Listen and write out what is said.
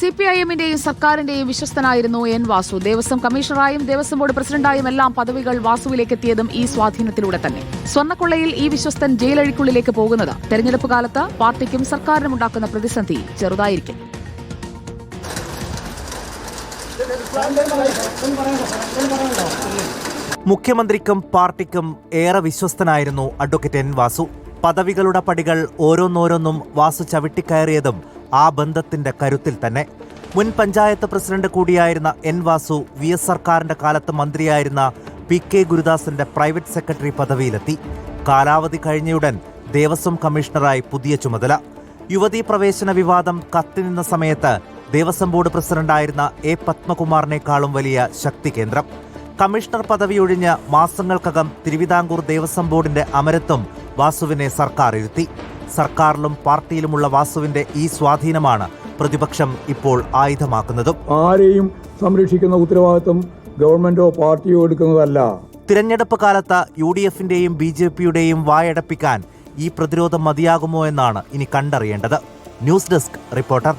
C P I എമ്മിന്റെയും സർക്കാരിന്റെയും വിശ്വസ്തനായിരുന്നു എൻ വാസു. ദേവസ്വം കമ്മീഷണറായും ദേവസ്വം ബോർഡ് പ്രസിഡന്റായും എല്ലാം പദവികൾ വാസുവിലേക്ക് എത്തിയതും ഈ സ്വാധീനത്തിലൂടെ തന്നെ. സ്വർണക്കൊള്ളയിൽ ഈ വിശ്വസ്തൻ ജയിലഴിക്കുള്ളിലേക്ക് പോകുന്നത്. തെരഞ്ഞെടുപ്പ് കാലത്ത് പാർട്ടിക്കും സർക്കാരിനും ഉണ്ടാക്കുന്ന പ്രതിസന്ധി ചെറുതായിരിക്കും. മുഖ്യമന്ത്രിക്കും പാർട്ടിക്കും ഏറെ വിശ്വസ്തനായിരുന്നു അഡ്വക്കേറ്റ് എൻ വാസു. പദവികളുടെ പടികൾ ഓരോന്നോരോന്നും വാസു ചവിട്ടിക്കയറിയതും ആ ബന്ധത്തിന്റെ കരുത്തിൽ തന്നെ. മുൻ പഞ്ചായത്ത് പ്രസിഡന്റ് കൂടിയായിരുന്ന എൻ വാസു വി എസ് സർക്കാരിന്റെ കാലത്ത് മന്ത്രിയായിരുന്ന പി കെ ഗുരുദാസിന്റെ പ്രൈവറ്റ് സെക്രട്ടറി പദവിയിലെത്തി. കാലാവധി കഴിഞ്ഞയുടൻ ദേവസ്വം കമ്മീഷണറായി പുതിയ ചുമതല. യുവതീ പ്രവേശന വിവാദം കത്തിനിന്ന സമയത്ത് ദേവസ്വം ബോർഡ് പ്രസിഡന്റായിരുന്ന എ പത്മകുമാറിനേക്കാളും വലിയ ശക്തി കേന്ദ്രം. കമ്മീഷണർ പദവി ഒഴിഞ്ഞ് മാസങ്ങൾക്കകം തിരുവിതാംകൂർ ദേവസ്വം ബോർഡിന്റെ അമരത്വം വാസുവിനെ സർക്കാർ ഇരുത്തി. സർക്കാരിലും പാർട്ടിയിലുമുള്ള വാസുവിന്റെ ഈ സ്വാധീനമാണ് പ്രതിപക്ഷം ഇപ്പോൾ ആയുധമാക്കുന്നതും. ആരെയും സംരക്ഷിക്കുന്ന ഉത്തരവാദിത്വം ഗവൺമെന്റോ പാർട്ടിയോ എടുക്കുന്നതല്ല. തിരഞ്ഞെടുപ്പ് കാലത്ത് യു ഡി എഫിന്റെയും ബി ജെ പിയുടെയും വായടപ്പിക്കാൻ ഈ പ്രതിരോധം മതിയാകുമോ എന്നാണ് ഇനി കണ്ടറിയേണ്ടത്. News desk reporter.